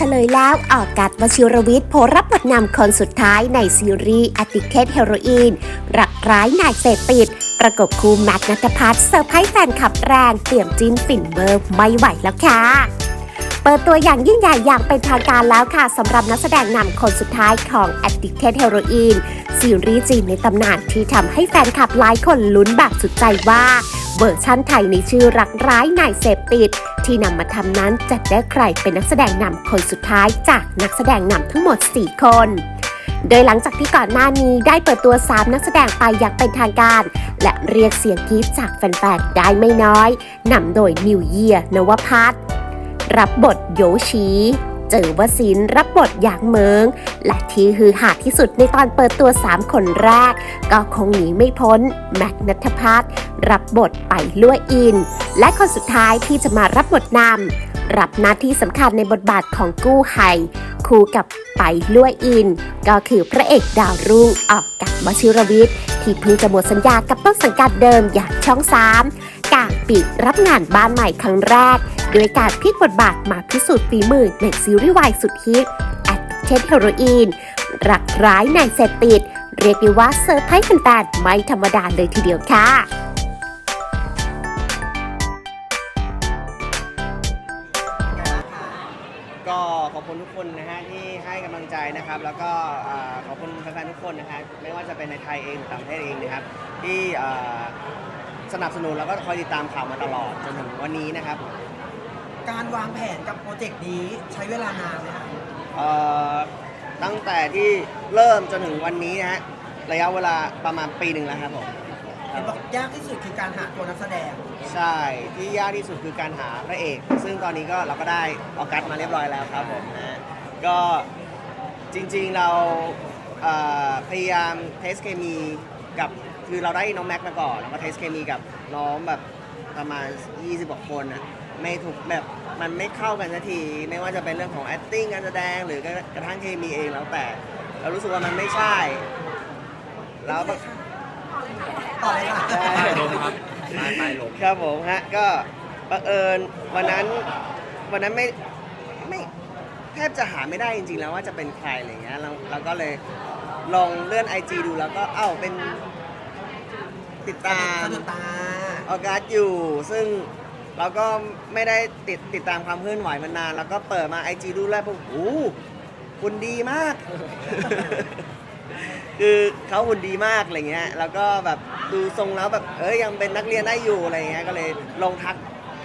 ฉลยแล้วออกกัดวชิรวิทย์โพรับบทนำคนสุดท้ายในซีรีส์ a t t i c a t e Heroin รักร้ายนายเสพติด ประกบคู่แมทนัทพัฒน์เซอร์ไพรส์แฟนขับแรงเตรียมจิ้นฟินเบอร์ไม่ไหวแล้วค่ะเปิดตัวอย่างยิ่งใหญ่อย่างเป็นทางการแล้วค่ะสำหรับนักแสดงนำคนสุดท้ายของ Addicted Heroin ซีรีส์จีนในตำนานที่ทำให้แฟนคลับหลายคนลุ้นแบบสุดใจว่า เวอร์ชั่นไทยในชื่อรักร้ายนายเสพติด ที่นำมาทำนั้นจะได้ใครเป็นนักแสดงนำคนสุดท้ายจากนักแสดงนำทั้งหมด 4 คน โดยหลังจากที่ก่อนหน้านี้ได้เปิดตัว 3 นักแสดงไปอย่างเป็นทางการ และเรียกเสียงกรี๊ดจากแฟนๆได้ไม่น้อยนำโดยนิวเยียนวพัฒน์รับบทโยชี เจอวสินรับบทหยางเมิงและที่ฮือหาที่สุดในตอนเปิดตัว 3 คนแรก ก็คงหนีไม่พ้น แม็กนัทพัฒน์รับบทไปลั่วอิน และคนสุดท้ายที่จะมารับบทนำรับหน้าที่สำคัญในบทบาทของกู้ไห่คู่กับไปลั่วอิน ก็คือพระเอกดาวรุ่งออกกับวชิรวิทย์ที่เพิ่งจะหมดสัญญากับต้นสังกัดเดิมอย่างช่องสาปีกรับงานบ้านใหม่ครั้งแรก โดยการพลิกบทบาทมาพิสูจน์ฝีมือในซีรีส์วายสุดฮิต Addicted Heroin รักร้ายในเสพติด เรียกได้ว่าเซอร์ไพรส์แฟนๆไม่ธรรมดาเลยทีเดียวค่ะก็ขอบคุณทุกคนนะฮะที่ให้กำลังใจนะครับ แล้วก็อ่าขอบคุณแฟนๆทุกคนนะฮะไม่ว่าจะเป็นในไทยเองหรือต่างประเทศเองนะครับที่อ่า สนับสนุนแล้วก็คอยติดตามข่าวมาตลอดจนถึงวันนี้นะครับการวางแผนกับโปรเจกต์นี้ใช้เวลานานไหมคะเอ่อตั้งแต่ที่เริ่มจนถึงวันนี้นะฮะระยะเวลาประมาณปีหนึ่งแล้วครับผมเห็นบอกยากที่สุดคือการหาตัวนักแสดง ใช่ที่ยากที่สุดคือการหาพระเอก ซึ่งตอนนี้ก็เราก็ได้ออกัสมาเรียบร้อยแล้วครับผมนะฮะก็จริงๆเราเอ่อพยายามเทสเคมีกับ คือเราได้น้องแม็กมาก่อนแล้วก็เทสเคมีกับน้องแบบประมาณ 20กว่าคนนะไม่ถูกแบบมันไม่เข้ากันสักทีไม่ว่าจะเป็นเรื่องของ acting การแสดงหรือกระทั่งเคมีเองแล้วแต่ เรารู้สึกว่ามันไม่ใช่ แล้วแบบต่อเลยค่ะใช่ครับผมฮะก็บังเอิญวันนั้นวันนั้นไม่ไม่แทบจะหาไม่ได้จริงๆแล้วว่าจะเป็นใครอะไรเงี้ยเราเราก็เลยลองเลื่อน IG ดูแล้วก็เอ้าเป็น ติดตามสะดุดตาออกัสอยู่ ซึ่งเราก็ไม่ได้ติดติดตามความเคลื่อนไหวมานาน แล้วก็เปิดมา IG ดูแล้วปุ๊บโอ้โหคุณดีมาก คือเขาหุ่นดีมากอะไรเงี้ย แล้วก็แบบดูทรงแล้วแบบเอ้ยยังเป็นนักเรียนได้อยู่อะไรเงี้ย ก็เลยลองทัก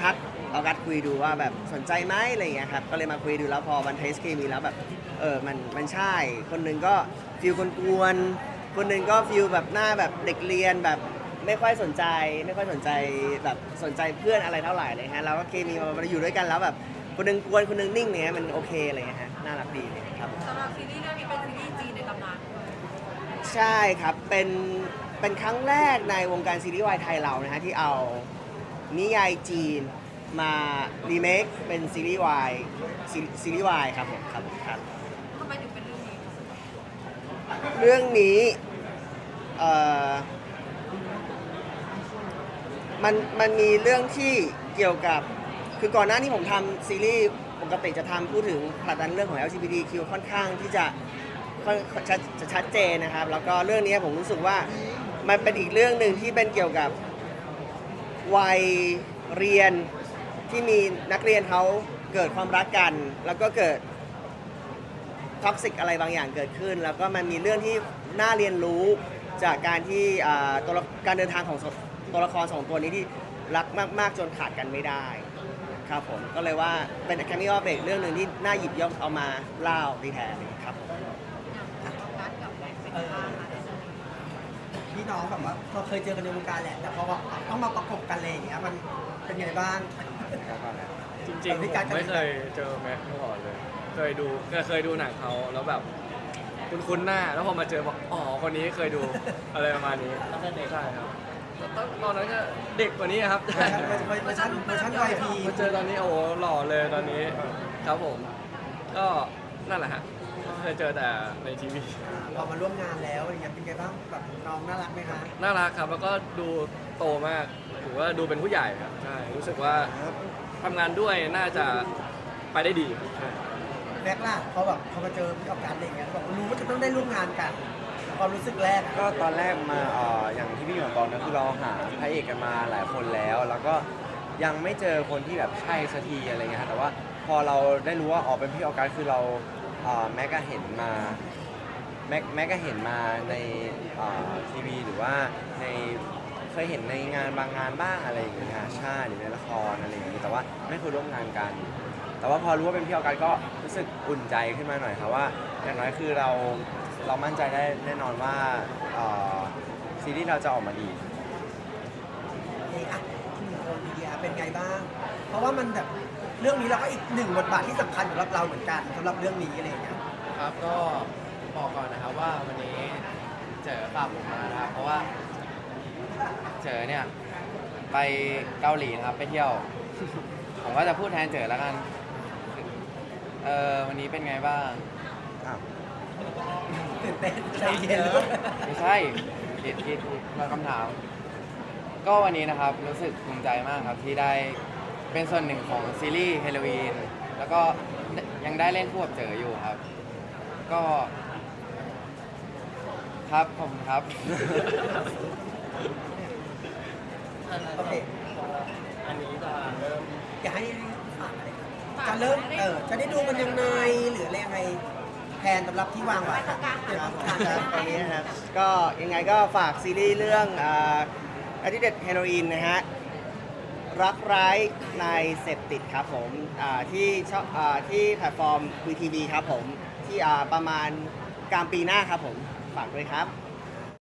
ทักออกัสคุยดูว่าแบบสนใจไหมอะไรเงี้ยครับ ก็เลยมาคุยดูแล้วพอวันเทสเคมีแล้วแบบเออมันมันใช่ คนหนึ่งก็ฟิลกวนๆคนหนึ่งก็ฟิลแบบหน้าแบบเด็กเรียนแบบ ไม่ค่อยสนใจ ไม่ค่อยสนใจแบบสนใจเพื่อนอะไรเท่าไหร่เลยฮะแล้วก็เคมีมาอยู่ด้วยกันแล้วแบบคนหนึงกวนคนหนึงนิ่งเนี่ยมันโอเคอะไรเงี้ยฮะน่ารักดีเลยครับสำหรับซีรีส์เรื่องนี้เป็นซีรีส์จีนในตำนานด้วยใช่ครับเป็นเป็นครั้งแรกในวงการซีรีส์วายไทยเรานะฮะที่เอานิยายจีนมารีเมคเป็นซีรีส์วายซีซีรีส์วายครับผมครับครับทำไมถึงเป็นเรื่องนี้คะเรื่องนี้เอ่อ มันมันมีเรื่องที่เกี่ยวกับ คือก่อนหน้านี้ผมทำซีรีส์ปกติจะทำพูดถึงผลักดันเรื่องของ LGBTQ ค่อนข้างที่จะค่อนชัดจะชัดเจนนะครับ แล้วก็เรื่องนี้ผมรู้สึกว่ามันเป็นอีกเรื่องหนึ่งที่เป็นเกี่ยวกับวัยเรียนที่มีนักเรียนเขาเกิดความรักกัน แล้วก็เกิดท็อกซิกอะไรบางอย่างเกิดขึ้น แล้วก็มันมีเรื่องที่น่าเรียนรู้จากการที่ตัวการเดินทางของส ตัวละครสองตัวนี้ที่รักมาก ๆ จนขาดกันไม่ได้ครับผมก็เลยว่าเป็นแคมิออเบกเรื่องหนึ่งที่น่าหยิบยกเอามาเล่าดีแทนครับผมอย่างออกัสกับแม็กเป็นเออบ้างคะพี่น้องแบบว่าเราเคยเจอกันในวงการแหละแต่พอต้องมาประกบกันเลยอย่างเงี้ยมันเป็นไงบ้างจริงๆผมไม่เคยเจอแม็กมาก่อนเลย เคยดูเคยเคยดูหนังเขาแล้วแบบคุ้นคุ้นๆหน้า แล้วพอมาเจอบอกอ๋อคนนี้เคยดูอะไรประมาณนี้ใช่ครับแตอนตอนนั้นก็เด็กกว่านี้ครับเวอร์ชันเวอร์ชันวายพีมาเจอตอนนี้โอ้โหหล่อเลยตอนนี้ครับผม ก็นั่นแหละฮะเคยเจอแต่ในทีวี พอมาร่วมงานแล้วอะไรเงี้ยเป็นไงบ้างแบบน้องน่ารักไหมคะน่ารักครับแล้วก็ดูโตมากถือว่าดูเป็นผู้ใหญ่ครับใช่รู้สึกว่าทำงานด้วยน่าจะไปได้ดีครับใช่แแม็กซ์ล่ะพอแบบพอมาเจอพี่ออกการอะไรอย่างเงี้ยบอกรู้ว่าจะต้องได้ร่วมงานกัน ความรู้สึกแรกก็ตอนแรกมาเอ่ออย่างที่พี่หยวนบอกนะคือเราหาพระเอกกันมาหลายคนแล้ว แล้วก็ยังไม่เจอคนที่แบบใช่สักทีอะไรเงี้ยแต่ว่าพอเราได้รู้ว่าออกเป็นพี่ออกัสคือเราเอ่อแม็กก็เห็นมาแม็กแม็กก็เห็นมาในทีวีหรือว่าในเคยเห็นในงานบางงานบ้างอะไรอย่างเงี้ยใช่หรือในละครอะไรอย่างเงี้ยแต่ว่าไม่เคยร่วมงานกัน แต่ว่าพอรู้ว่าเป็นพี่ออกัสก็รู้สึกอุ่นใจขึ้นมาหน่อยครับว่าอย่างน้อยคือเรา เรามั่นใจได้แน่นอนว่าเอ่อซีรีส์เราจะออกมาดี นี่อะคุณโอลีเดียเป็นไงบ้าง เพราะว่ามันแบบเรื่องนี้เราก็อีกหนึ่งบทบาทที่สำคัญสำหรับเราเหมือนกันสำหรับเรื่องนี้อะไรอย่างเงี้ยครับก็บอกก่อนนะครับว่าวันนี้เจอฝากผมมานะครับเพราะว่าเจอเนี่ยไปเกาหลีนะครับไปเที่ยว ผมก็จะพูดแทนเจอแล้วกันเออวันนี้เป็นไงบ้าง อ้าว ตื่นเต้นใจเย็นเลยไม่ใช่ผิดผิดมาคำถาม ก็วันนี้นะครับรู้สึกภูมิใจมากครับที่ได้เป็นส่วนหนึ่งของซีรีส์เฮโลวีนแล้วก็ยังได้เล่นคู่กับเจออยู่ครับ ก็ ครับผมครับ โอเคอันนี้จะเริ่มอยากให้ฝากอะไรครับจะเริ่มเออจะได้ดูมันยังไงหรืออะไรยังไง แผนสำหรับที่วางไว้ครับครับครับตอนนี้นะครับก็ยังไงก็ฝากซีรีส์เรื่องอาทิเด็ดเฮโรอีนนะฮะรักร้ายในเสพติดครับผมอ่าที่ช่องอ่าที่แพลตฟอร์ม VTV ครับผมที่อ่าประมาณกลางปีหน้าครับผมฝากด้วยครับ